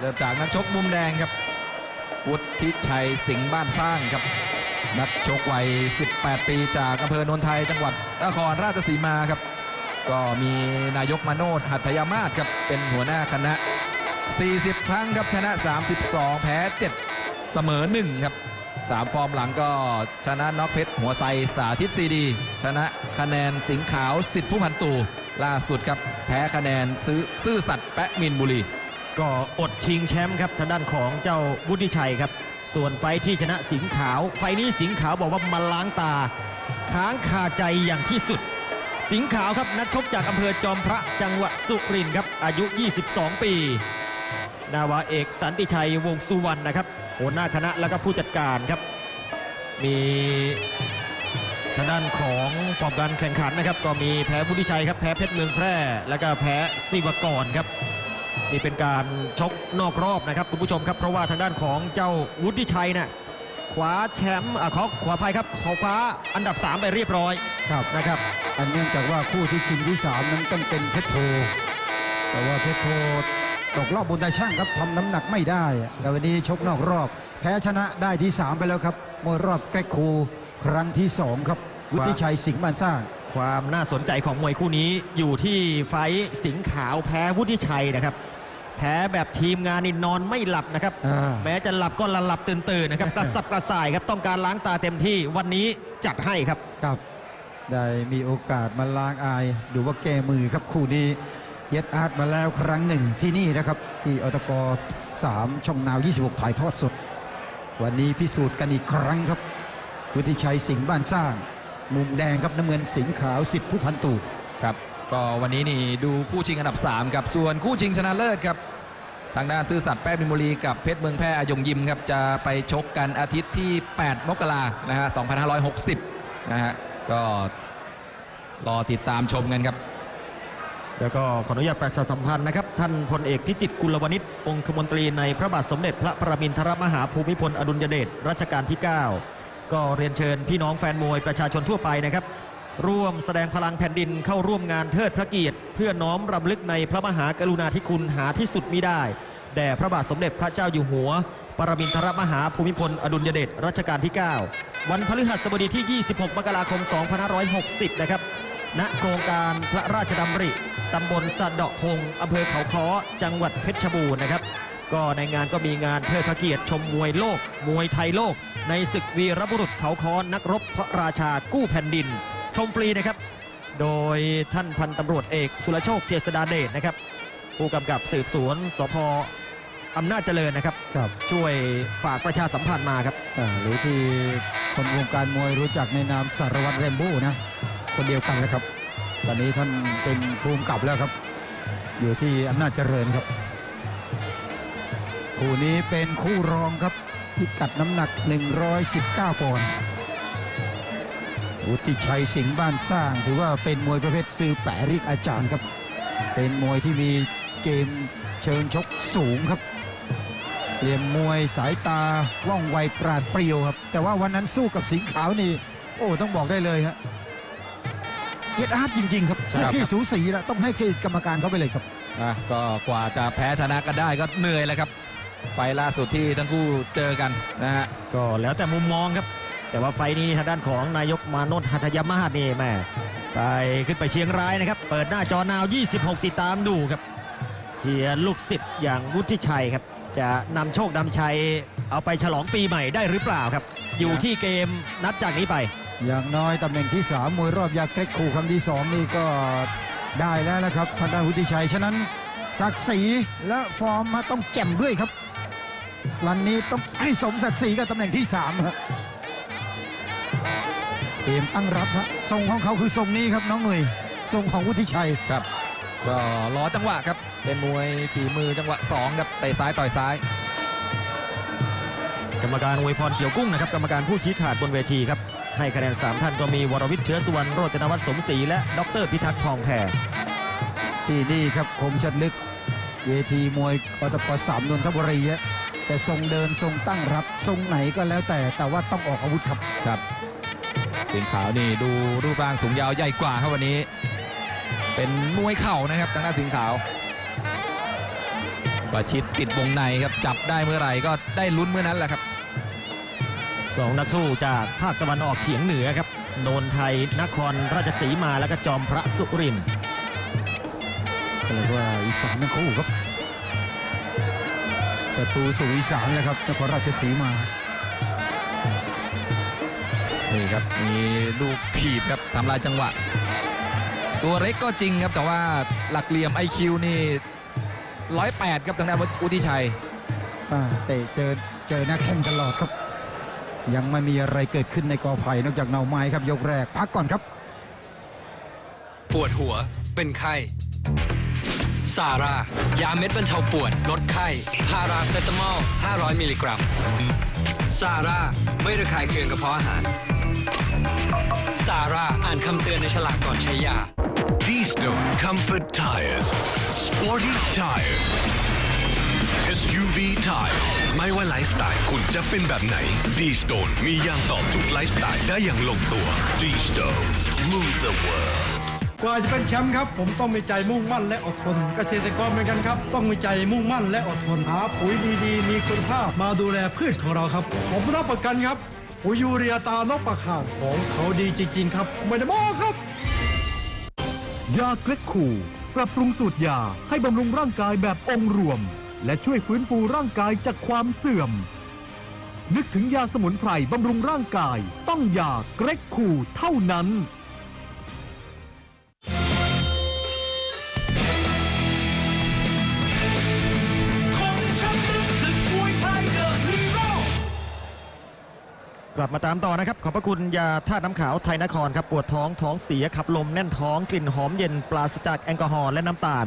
เริ่มจากนักชกมุมแดงครับวุฒิชัยสิงห์บ้านสร้างครับ นักชกวัย 18 ปีจากอำเภอโนนไทยจังหวัดนครราชสีมาครับ ก็มีนายกมาโนดหัตถยามาศครับเป็นหัวหน้าคณะ 40 ครั้งครับชนะ 32 แพ้ 7 เสมอ 1 ครับ 3 ฟอร์มหลังก็ชนะน็อกเพชรหัวไซสาธิตซีดี ชนะคะแนนสิงขาวสิทธิผู้พันตูล่าสุดครับแพ้คะแนนซื้อซื่อสัตย์แปะมินบุรี ก็อดชิงแชมป์ครับทางด้านของเจ้าวุฒิชัยครับ ส่วนไฟที่ชนะสิงห์ขาว ไฟนี้สิงห์ขาวบอกว่ามาล้างตา ค้างคาใจอย่างที่สุด สิงห์ขาวครับนักชกจากอำเภอจอมพระจังหวัดสุรินทร์ครับอายุ 22 ปี นาวาเอกสันติชัยวงศ์สุวรรณนะครับหัวหน้าคณะแล้วก็ผู้จัดการครับ มีทางด้านของฟอร์มการแข่งขันนะครับ ก็มีแพ้วุฒิชัยครับ แพ้เพชรเมืองแพร่ แล้วก็แพ้ศิวกรครับ นี่เป็นการชกนอกรอบนะครับคุณผู้ชมครับ เพราะว่าทางด้านของเจ้าวุฒิชัยน่ะคว้าแชมป์อะขอขวาภัยครับขอคว้าอันดับ 3 ไปเรียบร้อยครับนะครับอันเนื่องจากว่าคู่ที่ชิงที่ 3 นั้นต้องเป็นเพชรโท แต่ว่าเพชรโทตกรอบบนไดช่างครับทำน้ำหนักไม่ได้แต่วันนี้ชกนอกรอบ แพ้ชนะได้ที่ 3 ไปแล้วครับมวยรอบแกรกคูครั้งที่ 2 ครับวุฒิชัยสิงห์บานสร้าง ความน่าสนใจของมวยคู่นี้อยู่ที่ไฟท์สิงห์ขาวแพ้วุฒิชัยนะครับ แพ้แบบทีมงานนี่นอนไม่หลับนะครับอ่าแม้จะหลับก็ละหลับตื่นตื่นๆนะครับกระสับกระส่ายครับต้องการล้างตาเต็มที่วันนี้จัดให้ครับครับได้มีโอกาสมาล้างอายดูว่าแก้มือครับคู่นี้เย็ดอาร์ตมาแล้วครั้งหนึ่งที่นี่นะครับที่อตก3ช่องนาว 26 ถ่ายทอดสด วันนี้พิสูจน์กันอีกครั้งครับวุฒิชัยสิงห์บ้านสร้าง มุมแดงครับน้ำเงินสิงห์ขาวสิบผู้พันตูครับ ก็วันนี้นี่ดูคู่ชิงอันดับ 3 ครับ ส่วนคู่ชิงชนะเลิศครับ ทางด้านซื่อสัตย์แป้มินบุรีกับเพชรเมืองแพร่อายงยิมครับ จะไปชกกันอาทิตย์ที่ 8 มกรานะฮะ 2560 นะฮะ ก็รอติดตามชมกันครับ แล้วก็ขออนุญาตประชาสัมพันธ์นะครับ ท่านพลเอกพิจิตรกุลวณิชองคมนตรีในพระบาทสมเด็จพระประมินทรมหาภูมิพลอดุลยเดชรัชกาลที่ 9 ก็เรียนเชิญพี่น้องแฟนมวยประชาชนทั่วไปนะครับ ร่วมแสดงพลังแผ่นดินเข้าร่วมงานเทิดพระเกียรติ เพื่อน้อมรำลึกในพระมหากรุณาธิคุณหาที่สุดมิได้ แด่พระบาทสมเด็จพระเจ้าอยู่หัว ปรมินทรมหาภูมิพล อดุลยเดชรัชกาลที่ 9 วันพฤหัสบดีที่ 26 มกราคม 2560 นะครับ ณ โครงการพระราชดำริ ตำบลสะเดาะพงอำเภอเขาค้อ จังหวัดเพชรบูรณ์นะครับก็ในงานก็มีงานเทิดพระเกียรติชมมวยโลก มวยไทยโลก ในศึกวีรบุรุษเขาค้อนักรบพระราชากู้แผ่นดิน ชมฟรีนะครับ โดยท่านพันตำรวจเอกสุรโชคเจษดาเดชนะครับ ผู้กำกับสืบสวนสพอำนาจเจริญนะครับ ครับช่วยฝากประชาสัมพันธ์มาครับ อ่าหรือที่คนวงการมวยรู้จักในนามสารวัตรแรมโบ้นะ คนเดียวกันนะครับ ตอนนี้ท่านเป็นภูมิกับแล้วครับ อยู่ที่อำนาจเจริญครับ คู่นี้เป็นคู่รองครับพิกัดน้ำหนัก 119ปอนด์ วุฒิชัยสิงห์บ้านสร้าง ถือว่าเป็นมวยประเภทซื้อแปริกอาจารย์ครับ เป็นมวยที่มีเกมเชิงชกสูงครับเหลี่ยมมวยสายตาว่องไวปราดเปรียวครับ แต่ว่าวันนั้นสู้กับสิงห์ขาวนี่ โอ้ต้องบอกได้เลยฮะเอ็ดอาร์ตจริงๆครับใช่ครับที่สูสีแล้วต้องให้เครดิตกรรมการเขาไปเลยครับอะก็กว่าจะแพ้ชนะกันได้ก็เหนื่อยแล้วครับไฟล์ล่าสุดที่ทั้งคู่เจอกันนะฮะก็แล้วแต่มุมมองครับ แต่ว่าไฟนี้ทางด้านของนายกมานนท์หัตถยมาศนี่แม่ไปขึ้นไปเชียงรายนะครับ เปิดหน้าจอนาว 26 ติดตามดูครับ เชียร์ลูกศิษย์อย่างวุฒิชัยครับ จะนำโชคนำชัยเอาไปฉลองปีใหม่ได้หรือเปล่าครับ อยู่ที่เกมนัดจากนี้ไป อย่างน้อยตำแหน่งที่สามมวยรอบยาเกรกคูครั้งที่สองนี่ก็ได้แล้วนะครับทางด้านวุฒิชัย ฉะนั้นศักดิ์ศรีและฟอร์มมาต้องแจ่มด้วยครับรันนี้ต้องให้สมศักดิ์ศรีกับตำแหน่งที่สามครับ เตรียมตั้งรับฮะทรงของเขาคือทรงนี้ครับน้องหนุ่ยทรงของวุฒิชัยครับ ก็รอจังหวะครับ เป็นมวยฝีมือจังหวะ2ครับเตะซ้ายต่อยซ้าย กรรมการอวยพรเกี่ยวกุ้งนะครับกรรมการผู้ชี้ขาดบนเวทีครับ ให้คะแนน 3 ท่านก็มีวรวิทย์เชื้อสุวรรณโรจนวัฒน์สมศรีและดรพิทักษ์ทองแผ่ที่นี่ครับคมชัดลึก เวทีมวยกตกสามนนทบุรีฮะแต่ทรงเดินทรงตั้งรับทรงไหนก็แล้วแต่แต่ว่าต้องออกอาวุธครับครับ สิงห์ขาวนี่ดูรูปร่างสูงยาวใหญ่กว่าครับวันนี้ เป็นมวยเข่านะครับทางด้านสิงห์ขาวประชิดติดวงในครับจับได้เมื่อไหร่ก็ได้ลุ้นเมื่อนั้นแหละครับสองนักสู้จากภาคตะวันออกเฉียงเหนือครับ โนนไทยนครราชสีมาแล้วก็จอมพระสุรินทร์ก็เรียกว่าอีสานทั้งคู่ครับประตูสู่อีสานแล้วครับนครราชสีมา นี่ครับมีลูกถีบครับทำลายจังหวะ ตัวเล็กก็จริงครับแต่ว่าหลักเหลี่ยม IQ นี่ร้อยแปดครับทางด้านอุทิชัยอ่าเตะเจอเจอหน้าแข้งตลอดครับ ยังไม่มีอะไรเกิดขึ้นในกอไผ่นอกจากเนาไม้ครับยกแรกพักก่อนครับ ปวดหัวเป็นไข้ซาร่ายาเม็ดบรรเทาปวด ลดไข้พาราเซตามอล 500 มิลลิกรัมซาร่าไม่ระคายเคืองกระเพาะอาหาร ซาร่าอ่านคำเตือนในฉลากก่อนใช้ยา D-Zone Comfort Tires. Sporty Tires. SUV Tires ไม่ว่าไลฟ์สไตล์คุณจะเป็นแบบไหน D-Stone มียางตอบทุกไลฟ์สไตล์ได้อย่างลงตัว D-Stone Move the world กว่าจะเป็นแชมป์ครับ ผมต้องมีใจมุ่งมั่นและอดทน เกษตรกรเหมือนกันครับ ต้องมีใจมุ่งมั่นและอดทนหาปุ๋ยดีๆ มีคุณภาพมาดูแลพืชของเราครับ ผมรับประกันครับ โอหยูเรียตานกปะข่างของเขาดีจริง ๆ ครับ ไม่ได้โม้ครับ ยาเกร็กคูปรับปรุงสูตรยาให้บำรุงร่างกายแบบองค์รวม และช่วยฟื้นฟูร่างกายจากความเสื่อม นึกถึงยาสมุนไพรบำรุงร่างกาย ต้องยาเกร็กคูเท่านั้น กลับมาตามต่อนะครับ ขอบพระคุณยาธาตุน้ำขาวไทยนครครับ ปวดท้องท้องเสียขับลมแน่นท้องกลิ่นหอมเย็นปราศจากแอลกอฮอล์และน้ำตาล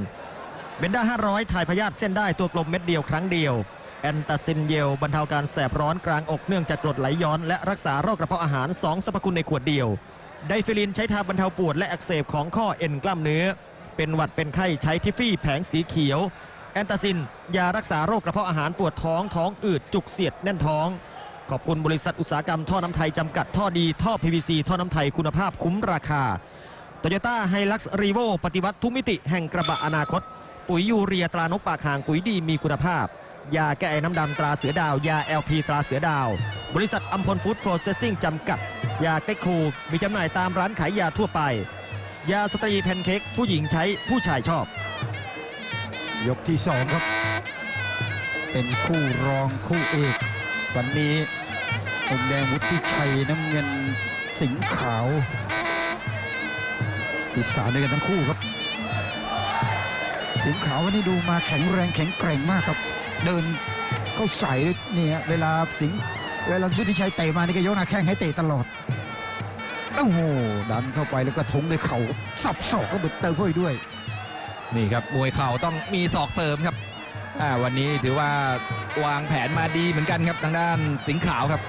เบนด้า500ถ่ายพยาธิเส้นได้ตัวกลมเม็ดเดียวครั้งเดียว แอนตาซินเยลบรรเทาการแสบร้อนกลางอกเนื่องจากกรดไหลย้อน และรักษาโรคกระเพาะอาหาร 2สรรพคุณในขวดเดียว ไดฟิลินใช้ทาบรรเทาปวดและอักเสบของข้อเอ็นกล้ามเนื้อ เป็นหวัดเป็นไข้ใช้ทิฟฟี่แผงสีเขียว แอนตาซินยารักษาโรคกระเพาะอาหารปวดท้องท้องอืดจุกเสียดแน่นท้อง ขอบคุณบริษัทอุตสาหกรรมท่อน้ำไทยจำกัดท่อดีท่อ PVC ท่อน้ำไทยคุณภาพคุ้มราคาโตโยต้าไฮลักซ์รีโวปฏิวัติทุกมิติแห่งกระบะอนาคต ปุ๋ยยูเรียตรานกปากห่างปุ๋ยดีมีคุณภาพ ยาแก้ไอน้ำดำตราเสือดาว ยา LP ตราเสือดาว บริษัทอัมพลฟู้ดโปรเซสซิ่งจำกัด ยาเต็กคูมีจำหน่ายตามร้านขายยาทั่วไป ยาสตรีแพนเค้กผู้หญิงใช้ผู้ชายชอบ ยกที่สองครับ เป็นคู่รองคู่เอก วันนี้มุมแดงวุฒิชัยน้ำเงินสิงขาวอีสานด้วยกันทั้งคู่ครับ สิงขาววันนี้ดูมาแข็งแรงแข็งแกร่งมากครับ เดินเข้าใส่เนี่ฮะเวลาสิงเวลาวุฒิชัยเตะมานี่ก็ยกหน้าแข้งให้เตะตลอดโอ้โหดันเข้าไปแล้วก็ทงด้วยเข่าสับศอกก็เบิดเติมเข้าไปด้วย นี่ครับมวยเข่าต้องมีศอกเสริมครับ วันนี้ถือว่าวางแผนมาดีเหมือนกันครับทางด้านสิงห์ขาวครับ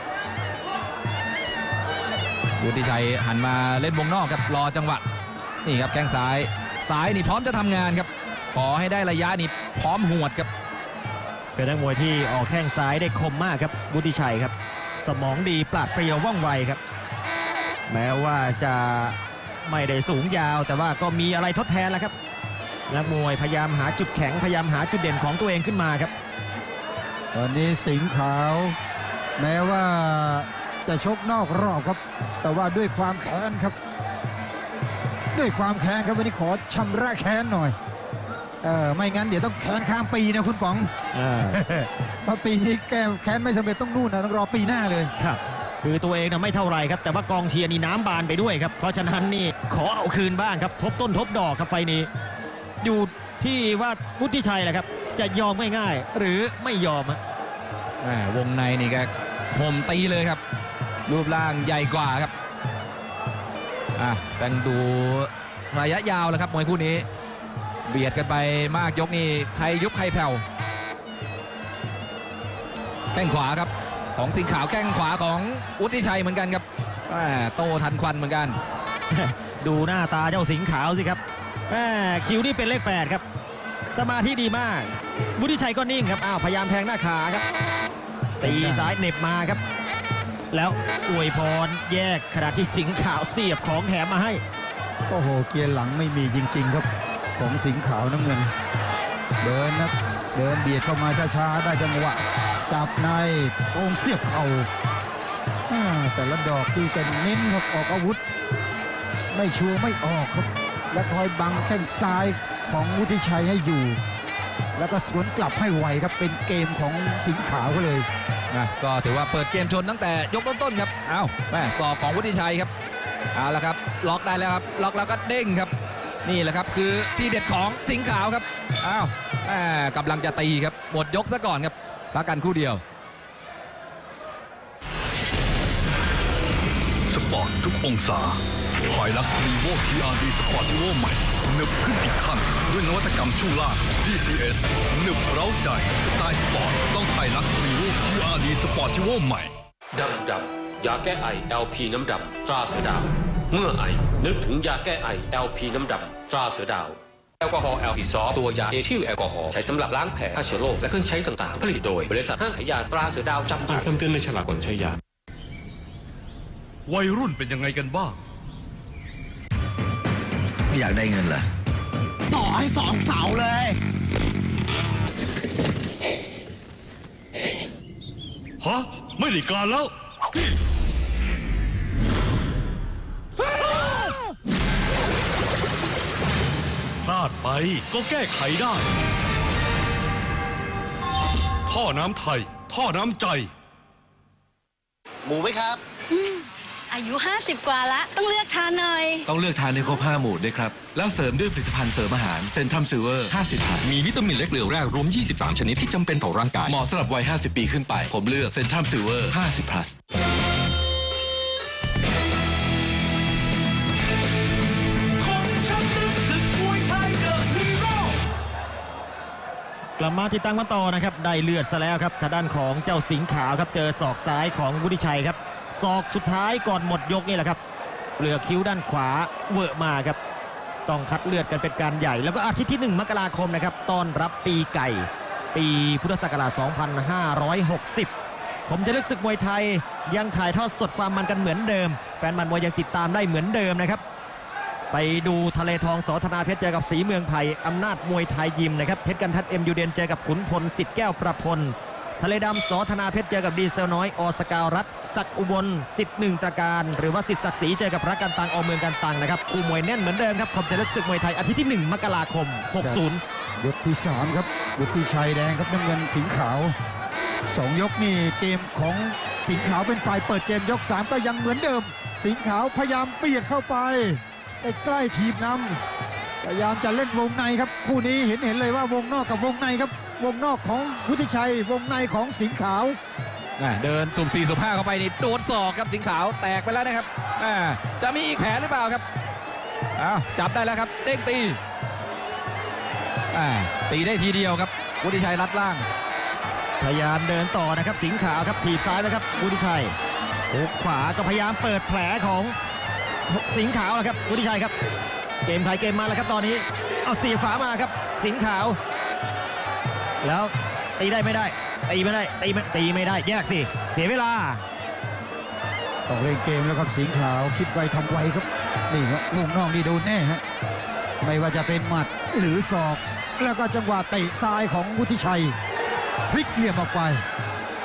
วุฒิชัยหันมาเล่นวงนอกครับรอจังหวะนี่ครับแข้งซ้ายซ้ายนี่พร้อมจะทำงานครับ ขอให้ได้ระยะนี่พร้อมหวดครับ เป็นนักมวยที่ออกแข้งซ้ายได้คมมากครับบุติชัยครับ สมองดีปราดเปรียวว่องไวครับ แม้ว่าจะไม่ได้สูงยาวแต่ว่าก็มีอะไรทดแทนแล้วครับ นักมวยพยายามหาจุดแข็งพยายามหาจุดเด่นของตัวเองขึ้นมาครับ ตอนนี้สิงห์ขาว แม้ว่าจะชกนอกรอบครับ แต่ว่าด้วยความแค้นครับ ด้วยความแค้นครับวันนี้ขอชำระแค้นหน่อยเออไม่งั้นเดี๋ยวต้องแค้นข้ามปีนะคุณป๋องอ่าเพราะปีนี้แก้แค้นไม่สำเร็จต้องนู่นนะต้องรอปีหน้าเลยครับ คือตัวเองนะไม่เท่าไหรครับ แต่ว่ากองเชียร์นี่น้ำบานไปด้วยครับ เพราะฉะนั้นนี่ขอเอาคืนบ้างครับ ทบต้นทบดอกครับไฟล์นี้ อยู่ที่ว่าวุฒิชัยแหละครับ จะยอมง่ายๆหรือไม่ยอมอะแหม่วงในนี่ก็ผมตีเลยครับ รูปร่างใหญ่กว่าครับอะต้องดูระยะยาวแล้วครับมวยคู่นี้ เบียดกันไปมากยกนี่ใครยุบใครแผ่วแข้งขวาครับ ของสิงห์ขาวแข้งขวาของอุทิชัยเหมือนกันครับแหม่โตทันควันเหมือนกัน ดูหน้าตาเจ้าสิงห์ขาวสิครับ แม่คิวนี่เป็นเลขแปดครับ สมาธิดีมาก วุฒิชัยก็นิ่งครับ อ้าว พยายามแทงหน้าขาครับ ตีซ้ายเหน็บมาครับ แล้วอวยพรแยกขณะที่สิงขาวเสียบของแถมมาให้ โอ้โห เกียร์หลังไม่มีจริง ๆ ครับ ของสิงขาวน้ำเงิน เดินนะเดินเบียดเข้ามาช้าๆ ได้จังหวะ จับในองเสียบเขาอ่าแต่ละดอกที่จะเน้นครับออกอาวุธ ไม่ชัวร์ไม่ออกครับ และคอยบังแข้งซ้ายของวุฒิชัยให้อยู่ แล้วก็สวนกลับให้ไวครับเป็นเกมของสิงห์ขาวก็เลยนะก็ถือว่าเปิดเกมชนตั้งแต่ยกต้นๆครับอ้าวแม่สอกของวุฒิชัยครับเอาละครับ ล็อกได้แล้วครับ ล็อกแล้วก็เด้งครับ นี่แหละครับคือที่เด็ดของสิงห์ขาวครับอ้าวแม่กำลังจะตีครับหมดยกซะก่อนครับพักกันครู่เดียว สปอร์ตทุกองศา หอยลักรีโวทีอาร์ดีสปอร์ติโวใหม่หนึบขึ้นอีกขั้นด้วยนวัตกรรมช่วงล่าง DCS หนึบเร้าใจสไตล์สปอร์ตต้องไฮลักรีโวทีอาร์ดีสปอร์ติโวใหม่ดำดำยาแก้ไอ LP น้ำดำตราเสือดาว เมื่อไอ นึกถึงยาแก้ไอ LP น้ำดำตราเสือดาวแอลกอฮอล์แอลพีซอตัวยาเอทิลแอลกอฮอล์ใช้สำหรับล้างแผลฆ่าเชื้อโรคและเครื่องใช้ต่างๆ ผลิตโดย บริษัทห้างขายยาตราเสือดาวจำกัดคำเตือนในฉลากก่อนใช้ยา วัยรุ่นเป็นยังไงกันบ้างไม่ อยากได้เงินเหรอ ต่อให้สองเสาเลย ฮะ ไม่ได้การแล้ว พลาดไปก็แก้ไขได้ ท่อน้ำไทย ท่อน้ำใจ หมูไหมครับ อืมอายุ 50 กว่าละ ต้องเลือกทานหน่อย ต้องเลือกทานให้ครบ5หมู่ด้วยครับ แล้วเสริมด้วยผลิตภัณฑ์เสริมอาหารเซนทัมซิลเวอร์ 50พันมีวิตามินและเกลือแร่รวม 23 ชนิดที่จำเป็นต่อร่างกาย เหมาะสำหรับวัย 50 ปีขึ้นไป ผมเลือกเซนทัมซิลเวอร์ 50 plus กลับมาติดตามกันต่อนะครับ ได้เลือดซะแล้วครับทางด้านของเจ้าสิงห์ขาวครับ เจอศอกซ้ายของวุฒิชัยครับ ศอกสุดท้ายก่อนหมดยกนี่แหละครับเปลือกคิ้วด้านขวาเวอะมาครับ ต้องคัดเลือดกันเป็นการใหญ่ แล้วก็อาทิตย์ที่ 1 มกราคมนะครับต้อนรับปีไก่ ปีพุทธศักราช 2560 ผมจะเลือกศึกมวยไทยยังถ่ายทอดสดความมันกันเหมือนเดิม แฟนมันมวยยังติดตามได้เหมือนเดิมนะครับ ไปดูทะเลทองสอธนาเพชรเจอกับสีเมืองไผ่อำนาจมวยไทยยิมนะครับเพชรกันทัดเอ็มยูเดนเจอกับขุนพลสิทธิ์แก้วประพล ทะเลดำสอธนาเพชรเจอกับดีเซลน้อยอสกาวรัฐศักอุบลสิทธิ์หนึ่งตะการ หรือว่าสิทธิ์ศักดิ์ศรีเจอกับพระกันตังออเมืองกันตังนะครับคู่มวยแน่นเหมือนเดิมครับผมจะเลือกศึกมวยไทยอาทิตย์ที่ 1 มกราคม 60 ยกที่สามครับวุฒิชัยแดงครับน้ำเงินสิงขาวสองยกนี่เกมของสิงขาวเป็นฝ่ายเปิดเกมยกสามก็ยังเหมือนเดิม สิงขาวพยายามเบียดเข้าไปใกล้ทีมนำพยายามจะเล่นวงในครับ คู่นี้เห็นเห็นเลยว่าวงนอกกับวงในครับ วงนอกของวุฒิชัยวงในของสิงห์ขาวอะเดินสุ่มสี่สุ่มห้าเข้าไปนี่โดนศอกครับสิงห์ขาวแตกไปแล้วนะครับอ่าจะมีอีกแผลหรือเปล่าครับอ้าวจับได้แล้วครับเด้งตีอ่าตีได้ทีเดียวครับ วุฒิชัยรัดล่าง พยายามเดินต่อนะครับ สิงห์ขาวครับถีบซ้ายไปครับวุฒิชัยหุกขวาก็พยายามเปิดแผลของสิงห์ขาวนะครับวุฒิชัยครับ เกมไทยเกมมาแล้วครับตอนนี้ เอาเสียบฝามาครับ สิงห์ขาว แล้วตีได้ไม่ได้ ตีไม่ได้ตีไม่ตีไม่ได้แยกสิ เสียเวลาต้องเล่นเกมแล้วครับสิงห์ขาว คิดไวทำไวครับนี่ครับวงนอกนี่โดนแน่ฮะไม่ว่าจะเป็นหมัดหรือศอก แล้วก็จังหวะเตะซ้ายของวุฒิชัยพลิกเหลี่ยมออกไป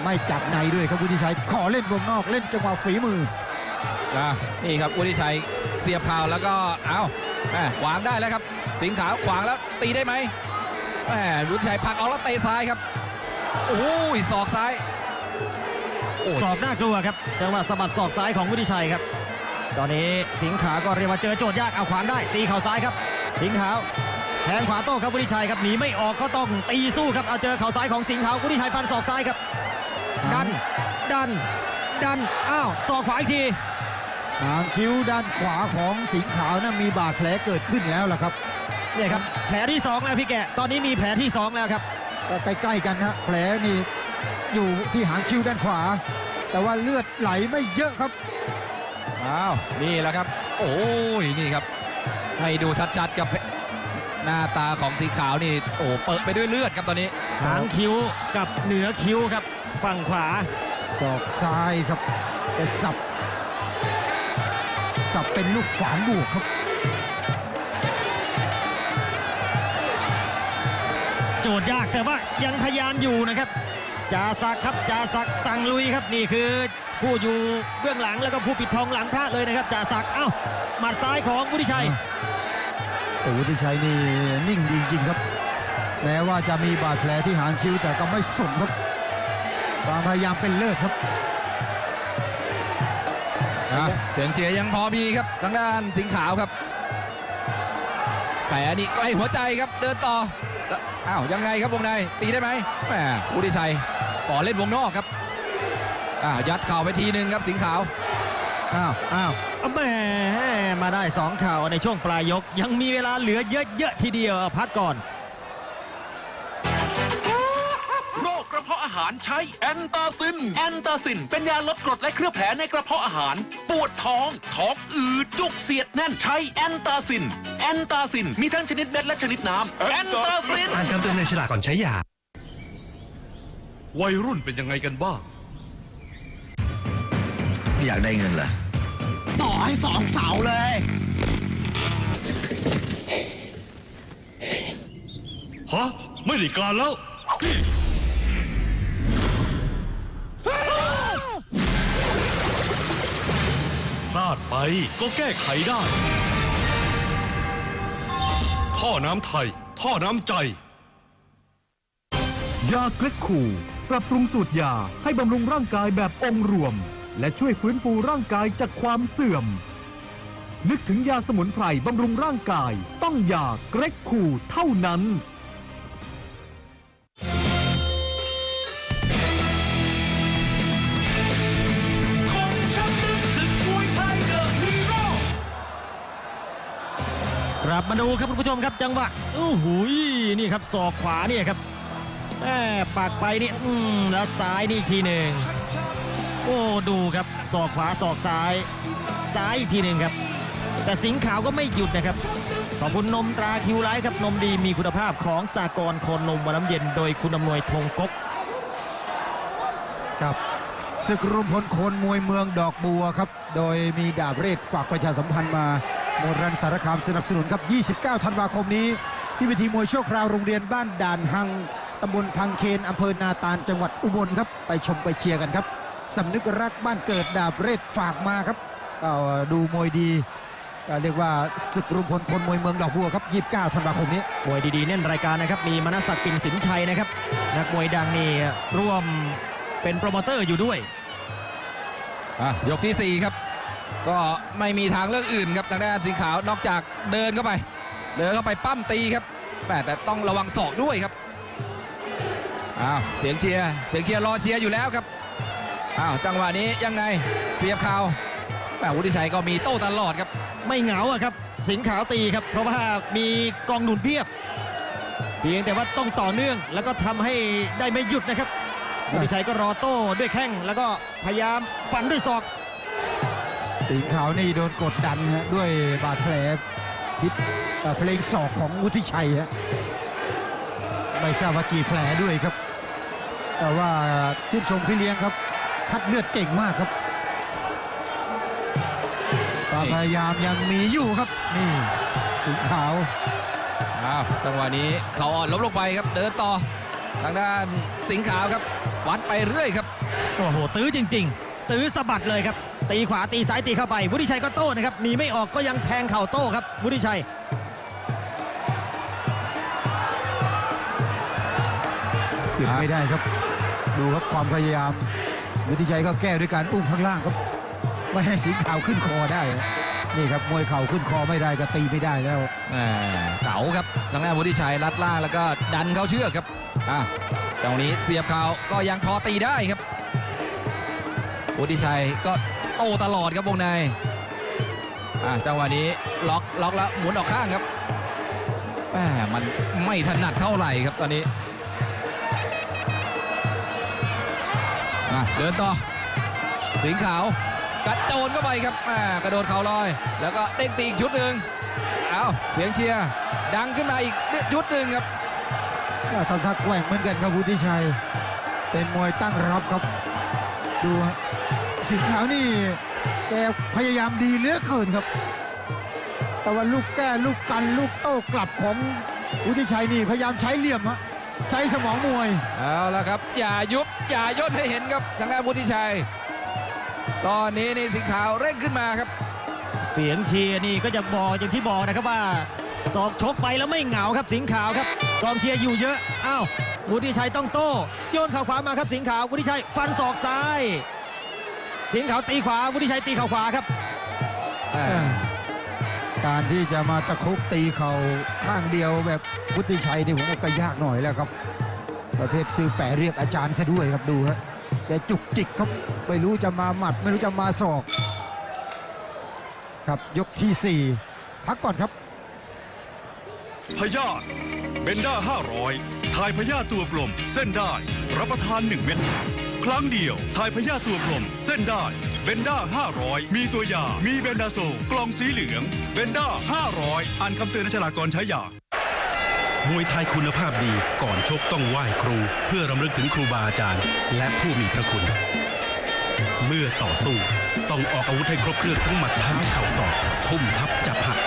ไม่จับในด้วยครับวุฒิชัย ขอเล่นวงนอกเล่นจังหวะฝีมืออะนี่ครับวุฒิชัยเสียบเข่าวแล้วก็เอาแหม่ขวางได้แล้วครับ สิงห์ขาวขวางแล้วตีได้ไหม แหมวุฒิชัยผลักออกแล้วเตะซ้ายครับโอ้ยศอกซ้ายโอ้ยศอกน่ากลัวครับจังหวะสะบัดศอกซ้ายของวุฒิชัยครับ ตอนนี้สิงห์ขาวก็เรียกว่าเจอโจทย์ยากเอาขวางได้ตีเข่าซ้ายครับ สิงห์ขาวแทงขวาโต้ครับวุฒิชัยครับหนีไม่ออกก็ต้องตีสู้ครับเอาเจอเข่าซ้ายของสิงห์ขาววุฒิชัยฟันศอกซ้ายครับดันดันดันอ้าวศอกขวาอีกทีทางคิ้วด้านขวาของสิงห์ขาวนะมีบาดแผลเกิดขึ้นแล้วล่ะครับ เนี่ยครับแผลที่สองแล้วพี่แกะตอนนี้มีแผลที่สองแล้วครับก็ใกล้ๆกันฮะแผลนี่อยู่ที่หางคิ้วด้านขวา แต่ว่าเลือดไหลไม่เยอะครับอ้าวนี่แหละครับ โอ้ยนี่ครับ ให้ดูชัดๆกับหน้าตาของสีขาวนี่โอ้เปิดไปด้วยเลือดครับตอนนี้หางคิ้วกับเหนือคิ้วครับ ฝั่งขวาศอกซ้ายครับแต่สับสับเป็นลูกขวานบวกครับ ย์ยากแต่ว่ายังพยายามอยู่นะครับจ่าศักดิ์ครับจ่าศักดิ์สั่งลุยครับนี่คือผู้อยู่เบื้องหลังแล้วก็ผู้ปิดทองหลังพระเลยนะครับจ่าศักดิ์เอ้าหมัดซ้ายของวุฒิชัยแต่วุฒิชัยนี่นิ่งจริงๆครับแม้ว่าจะมีบาดแผลที่หางคิ้วแต่ก็ไม่สนครับความพยายามเป็นเลิศครับอะเสียงเชียร์ยังพอมีครับทางด้านสิงห์ขาวครับแผลนี่ใกล้หัวใจครับเดินต่อแล้ว อ้าวยังไงครับวงในตีได้ไหมแหมอุดิชัยขอเล่นวงนอกครับอ้าวยัดเข่าไปทีหนึ่งครับสิงขาวอ้าวอ้าวแหมมาได้สองข่าวในช่วงปลายยก ยังมีเวลาเหลือเยอะๆทีเดียวพักก่อนาะอาหารใช้แอนตาซิน แอนตาซิน เป็นยาลดกรดและเคลือบแผลในกระเพาะอาหาร ปวดท้อง ท้องอืดจุกเสียดแน่นใช้แอนตาซิน แอนตาซิน มีทั้งชนิดเม็ดและชนิดน้ำแอนตาซิน อ่านคำเตือนในฉลากก่อนใช้ยา วัยรุ่นเป็นยังไงกันบ้าง อยากได้เงินเหรอ ต่อให้สองเสาเลย ฮะ ไม่ได้การแล้วพาดไปก็แก้ไขได้ ท่อน้ำไทย ท่อน้ำใจ ยาเกล็กคูปรับปรุงสูตรยาให้บำรุงร่างกายแบบองค์รวม และช่วยฟื้นฟูร่างกายจากความเสื่อม นึกถึงยาสมุนไพรบำรุงร่างกาย ต้องยาเกร็กคูเท่านั้น กลับมาดูครับคุณผู้ชมครับจังหวะโอ้โหยนี่ครับศอกขวาเนี่ยครับแม่ปากไปนี่อืมแล้วซ้ายนี่อีกทีหนึ่งโอ้ดูครับศอกขวาศอกซ้าย ซ้ายอีกทีหนึ่งครับ แต่สิงห์ขาวก็ไม่หยุดนะครับ ขอบคุณนมตราคิวไลท์ครับนมดีมีคุณภาพของสากรโคนนมวันน้ำเย็นโดยคุณอำนวยธงกกครับศึกรวมพลโคนมวยเมืองดอกบัวครับ โดยมีดาบเรศฝากประชาสัมพันธ์มา โมรันสารคามสนับสนุนครับ 29 ธันวาคมนี้ ที่เวทีมวยชั่วคราวโรงเรียนบ้านด่านหังตำบลพังเคนอำเภอนาตาลจังหวัดอุบลครับ ไปชมไปเชียร์กันครับสำนึกรักบ้านเกิดดาบเรศฝากมาครับก็ดูมวยดีก็เรียกว่าศึกรวมพลคนมวยเมืองดอกบัวครับ 29 ธันวาคมนี้ มวยดีๆแน่นรายการนะครับ มีมนัสศักดิ์ปิ่นสินชัยนะครับ นักมวยดังนี่ร่วมเป็นโปรโมเตอร์อยู่ด้วย อะ ยกที่ 4 ครับ ก็ไม่มีทางเลือกอื่นครับทางด้านสีขาวนอกจากเดินเข้าไป เดินเข้าไปปั้มตีครับแหม่แต่ต้องระวังศอกด้วยครับอ้าวเสียงเชียร์เสียงเชียร์รอเชียร์อยู่แล้วครับอ้าวจังหวะนี้ยังไงเสียบเข่าแหม่วุฒิชัยก็มีโต้ตลอดครับ ไม่เหงาอะครับ สิงห์ขาวตีครับ เพราะว่ามีกองหนุนเพียบเพียงแต่ว่าต้องต่อเนื่องแล้วก็ทำให้ได้ไม่หยุดนะครับบุริชัยก็รอโต้ด้วยแข้งแล้วก็พยายามฟันด้วยศอก สิงห์ขาวนี่โดนกดดันฮะด้วยบาดแผลพิษเอ่อเพลงศอกของวุฒิชัยฮะไม่ทราบว่ากี่แผลด้วยครับ แต่ว่าชื่นชมพี่เลี้ยงครับ คัดเลือดเก่งมากครับความพยายามยังมีอยู่ครับ นี่สิงห์ขาวอ้าวจังหวะนี้เขาอ่อนล้มลงไปครับ เดินต่อทางด้านสิงห์ขาวครับวัดไปเรื่อยครับโอ้โหตื้อจริง ๆ ตื้อสะบัดเลยครับ ตีขวาตีซ้ายตีเข้าไป วุฒิชัยก็โต้นะครับ มีไม่ออกก็ยังแทงเข่าโต้ครับ วุฒิชัยหยุดไม่ได้ครับ ดูครับความพยายาม วุฒิชัยก็แก้ด้วยการอุ้มข้างล่างครับ ไม่ให้สิงห์ขาวขึ้นคอได้ นี่ครับมวยเข่าขึ้นคอไม่ได้ก็ตีไม่ได้แล้วแหม่เก๋าครับทางด้านวุฒิชัยรัดล่างแล้วก็ดันเข้าเชือกครับอะจังหวะนี้เสียบเข่าก็ยังพอตีได้ครับวุฒิชัยก็ โตตลอดครับวงในอะจังหวะนี้ล็อกล็อกแล้วหมุนออกข้างครับแหมมันไม่ถนัดเท่าไหร่ครับตอนนี้อะเดินต่อ สิงขาวกระโจนเข้าไปครับแหมกระโดดเข่าลอย แล้วก็เด้งตีอีกชุดหนึ่งเอาเสียงเชียร์ดังขึ้นมาอีกชุดหนึ่งครับก็ทำท่าแกว่งเหมือนกันครับวุฒิชัย เป็นมวยตั้งรับครับ ดูฮะ สิงห์ขาวนี่แกพยายามดีเหลือเกินครับ แต่ว่าลูกแก้ลูกกันลูกโต้กลับของวุฒิชัยนี่พยายามใช้เหลี่ยมฮะใช้สมองมวยเอาละครับ อย่ายุบอย่าย่นให้เห็นครับทางด้านวุฒิชัย ตอนนี้นี่สีขาวเร่งขึ้นมาครับ เสียงเชียร์นี่ก็จะบอกอย่างที่บอกนะครับว่าตอกชกไปแล้วไม่เหงาครับสิงห์ขาวครับกองเชียร์อยู่เยอะอ้าววุฒิชัยต้องโต้โยนเข่าขวามาครับสิงห์ขาววุฒิชัยฟันศอกซ้าย สิงห์ขาวตีขวาวุฒิชัยตีเข่าขวาครับ การที่จะมาตะครุบตีเข่าข้างเดียวแบบวุฒิชัยนี่ผมว่าก็ยากหน่อยแล้วครับ ประเภทซื้อแปะเรียกอาจารย์ซะด้วยครับดูฮะแต่จุกจิกครับไม่รู้จะมาหมัด ไม่รู้จะมาศอก ครับยกที่สี่พักก่อนครับพยาธิเบนด้า500 ทายพยาธิตัวกลม เส้นได้ รับประทาน 1 เม็ด ครั้งเดียวทายพยาธิตัวกลมเส้นได้เบนด้า 500 มีตัวยา มีเบนดาโซกล่องสีเหลือง เบนด้า 500 อ่านคำเตือนในฉลากก่อนใช้ยามวยไทยคุณภาพดีก่อนชกต้องไหว้ครู เพื่อรำลึกถึงครูบาอาจารย์ และผู้มีพระคุณ เมื่อต่อสู้ ต้องออกอาวุธให้ครบเครื่องทั้งหมัดเท้าเข่าศอกทุ่มทับจับหัก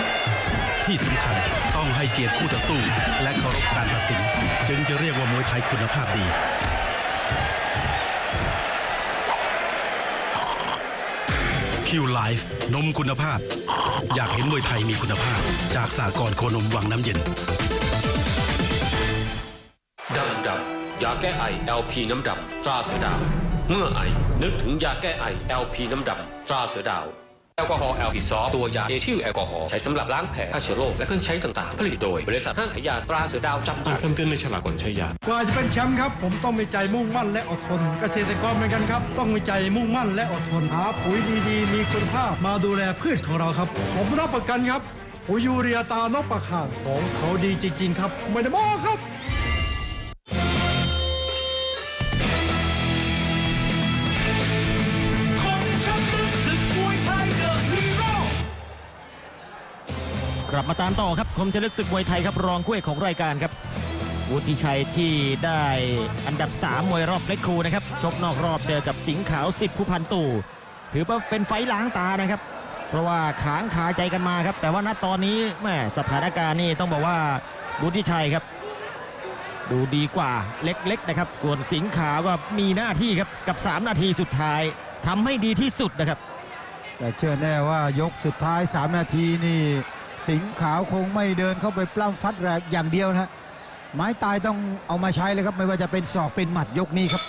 ที่สำคัญต้องให้เกียรติคู่ต่อสู้ และเคารพการตัดสิน จึงจะเรียกว่ามวยไทยคุณภาพดี คิวไลฟ์นมคุณภาพ อยากเห็นมวยไทยมีคุณภาพ จากสากลโคนมวังน้ำเย็นดำดำยาแก้ไอ LP น้ำดำตราเสือดาว เมื่อไอนึกถึงยาแก้ไอ LP น้ำดำตราเสือดาว ลกอฮอล์แอลพิซอฟตัวยาเอทิลแอลกอฮอล์ใช้สำหรับล้างแผลฆ่าเชื้อโรคและเครื่องใช้ต่างๆ ผลิตโดย บริษัทห้างขายยาตราเสือดาวจำกัดคำเตือนในฉลากก่อนใช้ยากว่าจะเป็นแชมป์ครับผมต้องมีใจมุ่งมั่นและอดทน เกษตรกรเหมือนกันครับ ต้องมีใจมุ่งมั่นและอดทนหาปุ๋ยดีๆ มีคุณภาพมาดูแลพืชของเราครับ ผมรับประกันครับปุ๋ยยูเรียตานกปะข่างของเขาดีจริง ๆ ครับไม่ได้บอกครับ กลับมาตามต่อครับคมชลึกศึกมวยไทยครับรองคู่เอกของรายการครับวุฒิชัยที่ได้อันดับ 3 มวยรอบเล็กครูนะครับชกนอกรอบเจอกับสิงห์ขาวสิบผู้พันตู่ถือว่าเป็นไฟต์ล้างตานะครับ เพราะว่าขางขาใจกันมาครับ แต่ว่าณตอนนี้แม่สถานการณ์นี่ต้องบอกว่าวุฒิชัยครับ ดูดีกว่าเล็กๆนะครับส่วนสิงขาวก็มีหน้าที่ครับกับ 3 นาทีสุดท้ายทำให้ดีที่สุดนะครับ แต่เชื่อแน่ว่ายกสุดท้าย 3 นาทีนี่ สิงห์ขาวคงไม่เดินเข้าไปปล้ำฟัดแรกอย่างเดียวนะฮะไม้ตายต้องเอามาใช้เลยครับ ไม่ว่าจะเป็นศอกเป็นหมัดยกนี้ครับ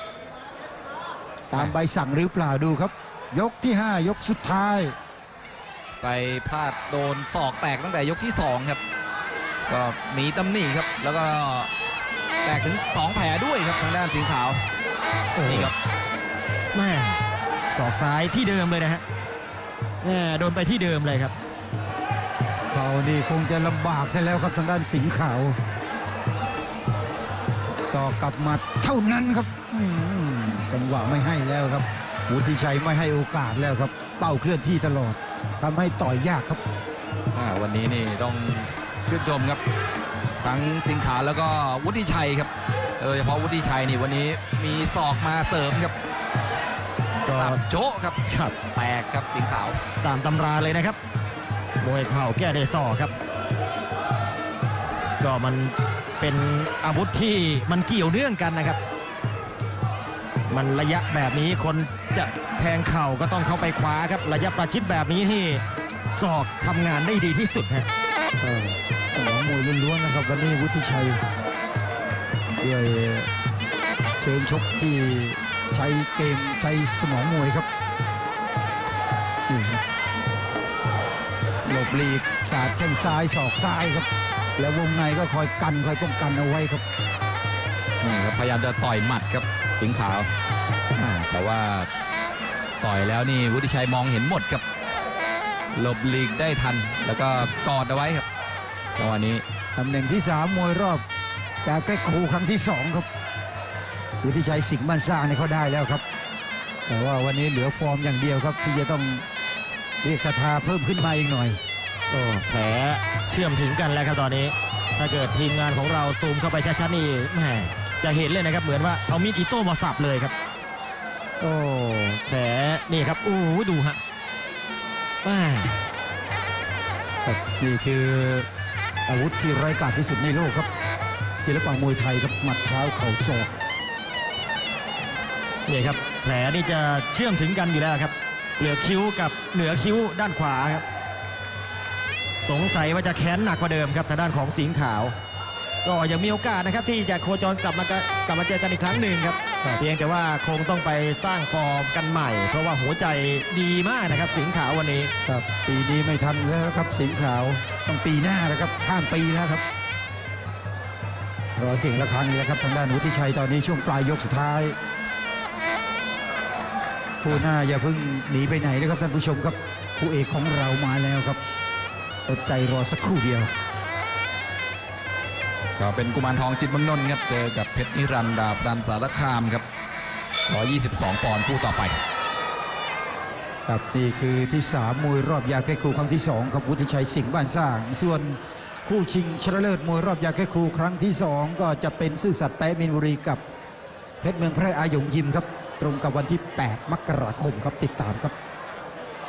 ตามใบสั่งหรือเปล่าดูครับ ยกที่ 5 ยกสุดท้าย ไปพลาดโดนศอกแตกตั้งแต่ยกที่สองครับ ก็หนีตำหนิครับ แล้วก็แตกถึงสองแผลด้วยครับทางด้านสิงห์ขาวนี่ครับแม่ศอกซ้ายที่เดิมเลยนะฮะแม่โดนไปที่เดิมเลยครับเขานี่คงจะลำบากซะแล้วครับทางด้านสิงห์ขาวศอกกับหมัดเท่านั้นครับอืมจังหวะไม่ให้แล้วครับวุฒิชัยไม่ให้โอกาสแล้วครับ เป้าเคลื่อนที่ตลอดทำให้ต่อยยากครับอ่าวันนี้นี่ต้องชื่นชมครับ ทั้งสิงห์ขาวแล้วก็วุฒิชัยครับโดยเฉพาะวุฒิชัยนี่วันนี้มีศอกมาเสริมครับก็สับโจะครับ ครับ แตกครับสิงห์ขาว ตามตำราเลยนะครับ มวยเข่าแก้ด้วยศอครับ ก็มันเป็นอาวุธที่มันเกี่ยวเนื่องกันนะครับ มันระยะแบบนี้คนจะแทงเข่าก็ต้องเข้าไปคว้าครับ ระยะประชิดแบบนี้ที่ศอกทำงานได้ดีที่สุดฮะสมองมวยล้วนๆนะครับวันนี้วุฒิชัยด้วยเชิงชกที่ใช้เกมใช้สมองมวยครับ หลบหลีกสาดแข้งซ้ายศอกซ้ายครับ แล้ววงในก็คอยกันคอยป้องกันเอาไว้ครับนี่ครับพยายามจะต่อยหมัดครับสิงห์ขาวอ่าแต่ว่าต่อยแล้วนี่วุฒิชัยมองเห็นหมดครับหลบหลีกได้ทัน แล้วก็กอดเอาไว้ครับจังหวะนี้ตำแหน่งที่สามมวยรอบจากแก้ครูครั้งที่สองครับวุฒิชัยสิงห์บ้านสร้างนี่เขาได้แล้วครับ แต่ว่าวันนี้เหลือฟอร์มอย่างเดียวครับ ที่จะต้องเรียกศรัทธาเพิ่มขึ้นมาอีกหน่อย โอ้แผลเชื่อมถึงกันแล้วครับตอนนี้ ถ้าเกิดทีมงานของเราซูมเข้าไปชัดๆนี่แหมจะเห็นเลยนะครับ เหมือนว่าเอามีดอิโต้มาสับเลยครับ โอ้แผลนี่ครับโอ้โหดูฮะแม่ครับนี่คืออาวุธที่ไร้ายกาจที่สุดในโลกครับ ศิลปะมวยไทยครับหมัดเท้าเข่าศอกนี่ครับ แผลนี่จะเชื่อมถึงกันอยู่แล้วครับ เหลือคิ้วกับเหนือคิ้วด้านขวาครับ สงสัยว่าจะแค้นหนักกว่าเดิมครับทางด้านของสิงห์ขาว ก็ยังมีโอกาสนะครับที่จะโคจรกลับมากลับมาเจอกันอีกครั้งหนึ่งครับเพียงแต่ว่าคงต้องไปสร้างฟอร์มกันใหม่ เพราะว่าหัวใจดีมากนะครับ สิงห์ขาววันนี้ครับปีนี้ไม่ทันแล้วครับสิงห์ขาวต้องปีหน้าแล้วครับข้ามปีแล้วครับรอเสียงระฆังนี่แหละครับทางด้านวุฒิชัยตอนนี้ช่วงปลายยกสุดท้ายผู้หน้าอย่าเพิ่งหนีไปไหนนะครับท่านผู้ชมครับผู้เอกของเรามาแล้วครับ อดใจรอสักครู่เดียว ก็เป็นกุมารทองจิตเมืองนนท์ครับ เจอกับเพชรนิรันดร์ดาบดันสารคามครับ 122 ปอนด์คู่ต่อไป ครับนี่คือที่สามมวยรอบยาแก้ครูครั้งที่สองครับวุฒิชัยสิงห์บ้านสร้าง ส่วนคู่ชิงชนะเลิศมวยรอบยาแก้ครูครั้งที่สองก็จะเป็นซื่อสัตย์แปะมินบุรีกับเพชรเมืองแพร่อาหยงยิมครับ ตรงกับวันที่ 8 มกราคมครับติดตามครับ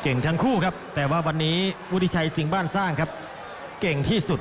เก่งทั้งคู่ครับ แต่ว่าวันนี้วุฒิชัยสิงห์บ้านสร้างครับ เก่งที่สุด